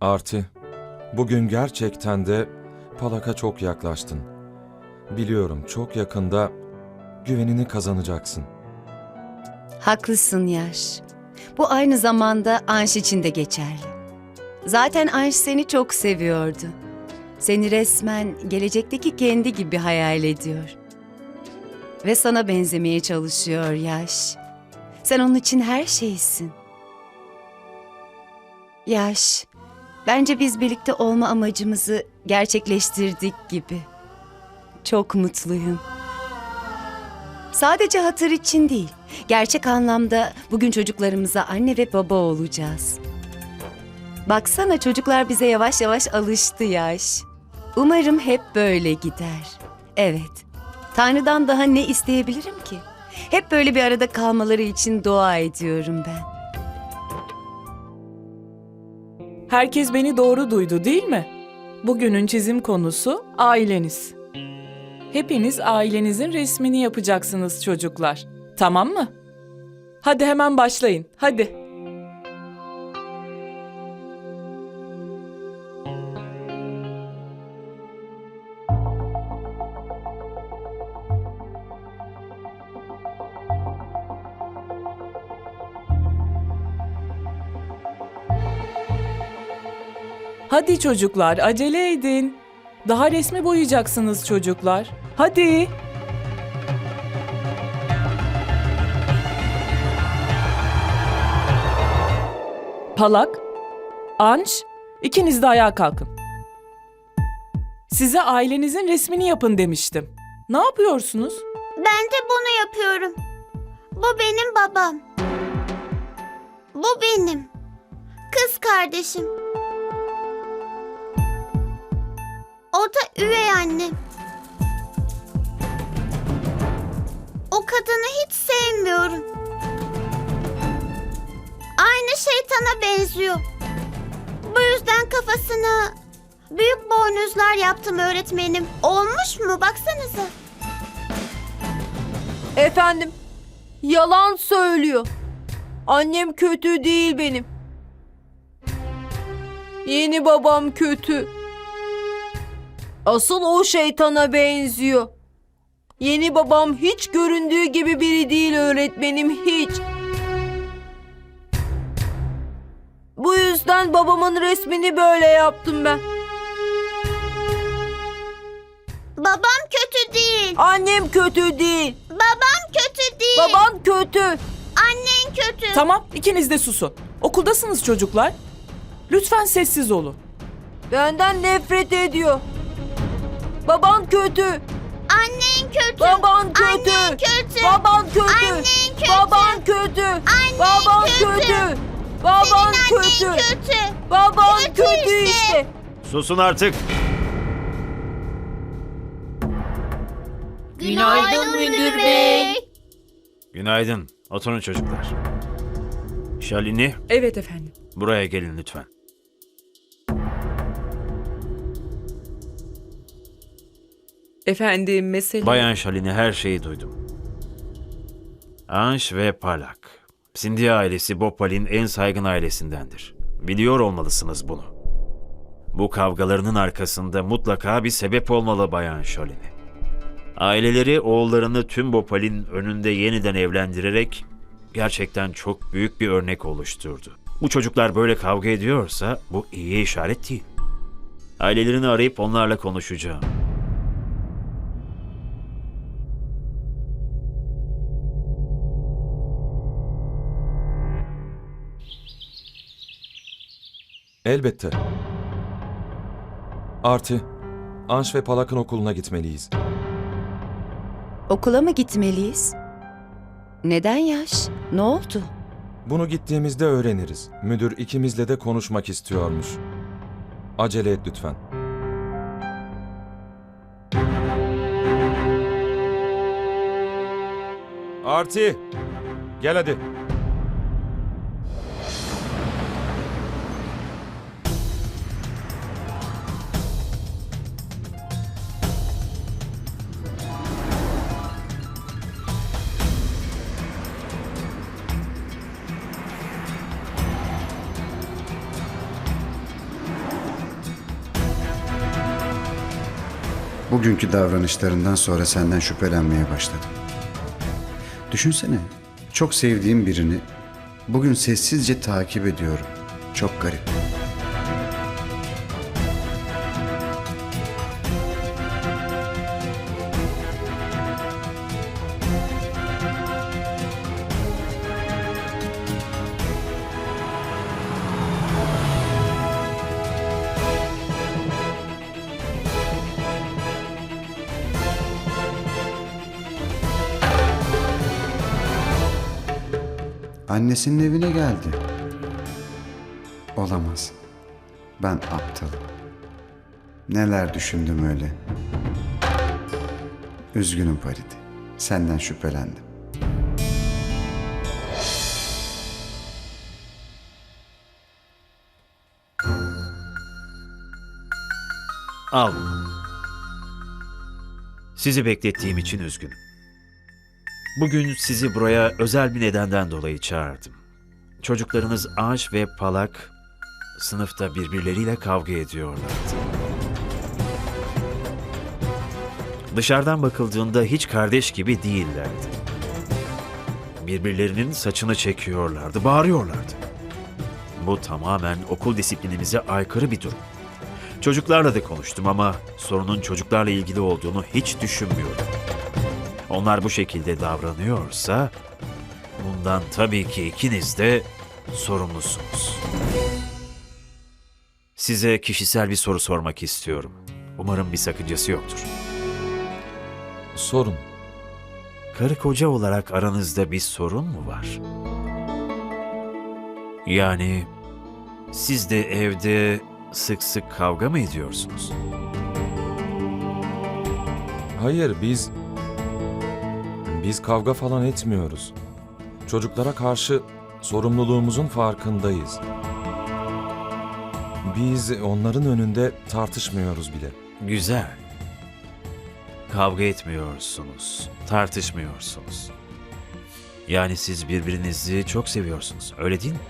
Arti, bugün gerçekten de Palak'a çok yaklaştın. Biliyorum çok yakında güvenini kazanacaksın. Haklısın Yaş. Bu aynı zamanda Anş için de geçerli. Zaten Anş seni çok seviyordu. Seni resmen gelecekteki kendi gibi hayal ediyor. Ve sana benzemeye çalışıyor Yaş. Sen onun için her şeysin. Yaş, bence biz birlikte olma amacımızı gerçekleştirdik gibi. Çok mutluyum. Sadece hatır için değil, gerçek anlamda bugün çocuklarımıza anne ve baba olacağız. Baksana çocuklar bize yavaş yavaş alıştı yaş. Umarım hep böyle gider. Evet, Tanrı'dan daha ne isteyebilirim ki? Hep böyle bir arada kalmaları için dua ediyorum ben. Herkes beni doğru duydu değil mi? Bugünün çizim konusu aileniz. Hepiniz ailenizin resmini yapacaksınız çocuklar. Tamam mı? Hadi hemen başlayın. Hadi. Hadi çocuklar acele edin. Daha resmi boyayacaksınız çocuklar. Hadi. Palak, Anş, ikiniz de ayağa kalkın. Size ailenizin resmini yapın demiştim. Ne yapıyorsunuz? Ben de bunu yapıyorum. Bu benim babam. Bu benim. Kız kardeşim. O da üvey annem. O kadını hiç sevmiyorum. Aynı şeytana benziyor. Bu yüzden kafasına büyük boynuzlar yaptım öğretmenim. Olmuş mu? Baksanıza. Efendim, yalan söylüyor. Annem kötü değil benim. Yeni babam kötü. Asıl o şeytana benziyor. Yeni babam hiç göründüğü gibi biri değil öğretmenim hiç. Bu yüzden babamın resmini böyle yaptım ben. Babam kötü değil. Annem kötü değil. Babam kötü değil. Baban kötü. Annen kötü. Tamam, ikiniz de susun. Okuldasınız çocuklar. Lütfen sessiz olun. Benden nefret ediyor. Baban kötü. Annen kötü. Baban kötü. Annen kötü. Baban kötü. Annen kötü. Baban kötü. Annen Baban kötü. Baban kötü. annen kötü. Baban Kötü kötü işte. Susun artık. Günaydın müdür bey. Günaydın. Oturun çocuklar. Şalini, Evet efendim. buraya gelin lütfen. Efendim mesele... Bayan Şalini her şeyi duydum. Anş ve Palak. Sindhi ailesi Bopal'in en saygın ailesindendir. Biliyor olmalısınız bunu. Bu kavgalarının arkasında mutlaka bir sebep olmalı Bayan Şalini. Aileleri oğullarını tüm Bopal'in önünde yeniden evlendirerek gerçekten çok büyük bir örnek oluşturdu. Bu çocuklar böyle kavga ediyorsa bu iyi işaret değil. Ailelerini arayıp onlarla konuşacağım. Elbette. Arti, Anş ve Palak'ın okuluna gitmeliyiz. Okula mı gitmeliyiz? Neden Yaş? Ne oldu? Bunu gittiğimizde öğreniriz. Müdür ikimizle de konuşmak istiyormuş. Acele et lütfen. Arti, gel hadi. Bugünkü davranışlarından sonra senden şüphelenmeye başladım. Düşünsene, çok sevdiğim birini bugün sessizce takip ediyorum. Çok garip. Annesinin evine geldi. Olamaz. Ben aptalım. Neler düşündüm öyle. Üzgünüm Pariti. Senden şüphelendim. Al. Sizi beklettiğim için üzgünüm. Bugün sizi buraya özel bir nedenden dolayı çağırdım. Çocuklarınız Ağaç ve Palak sınıfta birbirleriyle kavga ediyorlardı. Dışarıdan bakıldığında hiç kardeş gibi değillerdi. Birbirlerinin saçını çekiyorlardı, bağırıyorlardı. Bu tamamen okul disiplinimize aykırı bir durum. Çocuklarla da konuştum ama sorunun çocuklarla ilgili olduğunu hiç düşünmüyorum. Onlar bu şekilde davranıyorsa bundan tabii ki ikiniz de sorumlusunuz. Size kişisel bir soru sormak istiyorum. Umarım bir sakıncası yoktur. Sorun. Karı koca olarak aranızda bir sorun mu var? Yani siz de evde sık sık kavga mı ediyorsunuz? Hayır biz... Biz kavga falan etmiyoruz. Çocuklara karşı sorumluluğumuzun farkındayız. Biz onların önünde tartışmıyoruz bile. Güzel. Kavga etmiyorsunuz, tartışmıyorsunuz. Yani siz birbirinizi çok seviyorsunuz, öyle değil mi?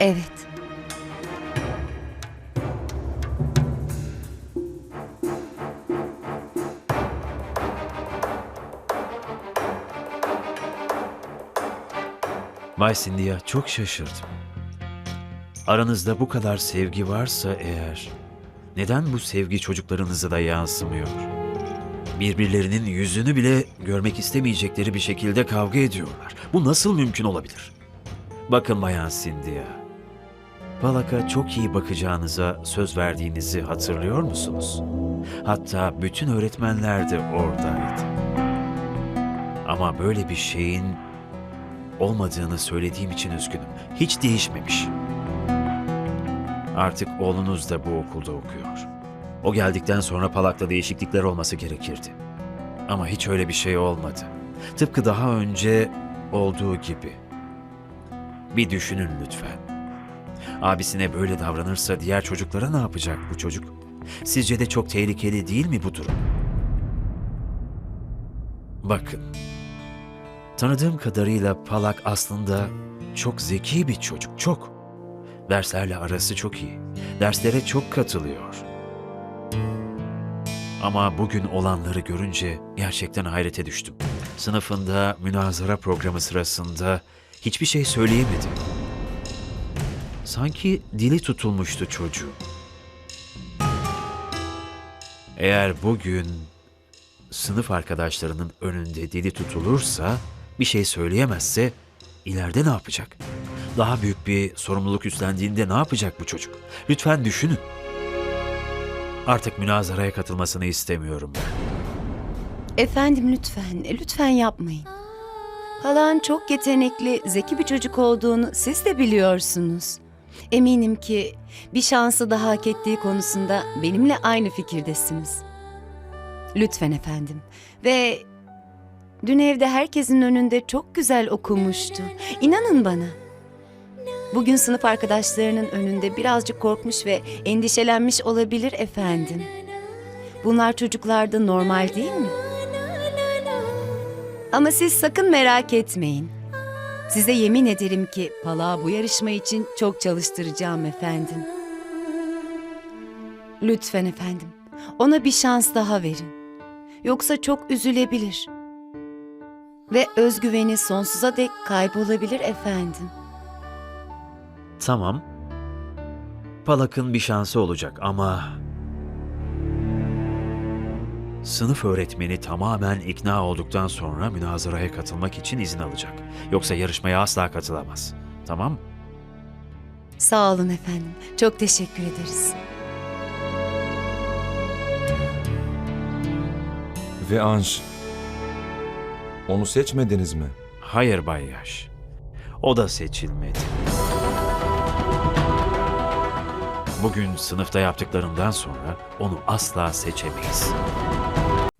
Evet. Bay Cynthia çok şaşırdım. Aranızda bu kadar sevgi varsa eğer, neden bu sevgi çocuklarınıza da yansımıyor? Birbirlerinin yüzünü bile görmek istemeyecekleri bir şekilde kavga ediyorlar. Bu nasıl mümkün olabilir? Bakın Bayan Cynthia, Palak'a çok iyi bakacağınıza söz verdiğinizi hatırlıyor musunuz? Hatta bütün öğretmenler de oradaydı. Ama böyle bir şeyin olmadığını söylediğim için üzgünüm. Hiç değişmemiş. Artık oğlunuz da bu okulda okuyor. O geldikten sonra Palak'ta değişiklikler olması gerekirdi. Ama hiç öyle bir şey olmadı. Tıpkı daha önce olduğu gibi. Bir düşünün lütfen. Abisine böyle davranırsa diğer çocuklara ne yapacak bu çocuk? Sizce de çok tehlikeli değil mi bu durum? Bakın, Tanıdığım kadarıyla Palak aslında çok zeki bir çocuk, çok. Derslerle arası çok iyi. Derslere çok katılıyor. Ama bugün olanları görünce gerçekten hayrete düştüm. Sınıfında münazara programı sırasında hiçbir şey söyleyemedi. Sanki dili tutulmuştu çocuğu. Eğer bugün sınıf arkadaşlarının önünde dili tutulursa, bir şey söyleyemezse ileride ne yapacak? Daha büyük bir sorumluluk üstlendiğinde ne yapacak bu çocuk? Lütfen düşünün. Artık münazaraya katılmasını istemiyorum ben. Efendim lütfen, lütfen yapmayın. Halan çok yetenekli, zeki bir çocuk olduğunu siz de biliyorsunuz. Eminim ki bir şansı daha hak ettiği konusunda benimle aynı fikirdesiniz. Lütfen efendim. Ve dün evde herkesin önünde çok güzel okumuştu. İnanın bana. Bugün sınıf arkadaşlarının önünde birazcık korkmuş ve endişelenmiş olabilir efendim. Bunlar çocuklarda normal değil mi? Ama siz sakın merak etmeyin. Size yemin ederim ki Pala bu yarışma için çok çalıştıracağım efendim. Lütfen efendim. Ona bir şans daha verin. Yoksa çok üzülebilir. Ve özgüveni sonsuza dek kaybolabilir efendim. Tamam. Palak'ın bir şansı olacak ama... Sınıf öğretmeni tamamen ikna olduktan sonra münazaraya katılmak için izin alacak. Yoksa yarışmaya asla katılamaz. Tamam mı? Sağ olun efendim. Çok teşekkür ederiz. Ve Anş. Onu seçmediniz mi? Hayır Bay Yaş. O da seçilmedi. Bugün sınıfta yaptıklarından sonra onu asla seçemeyiz.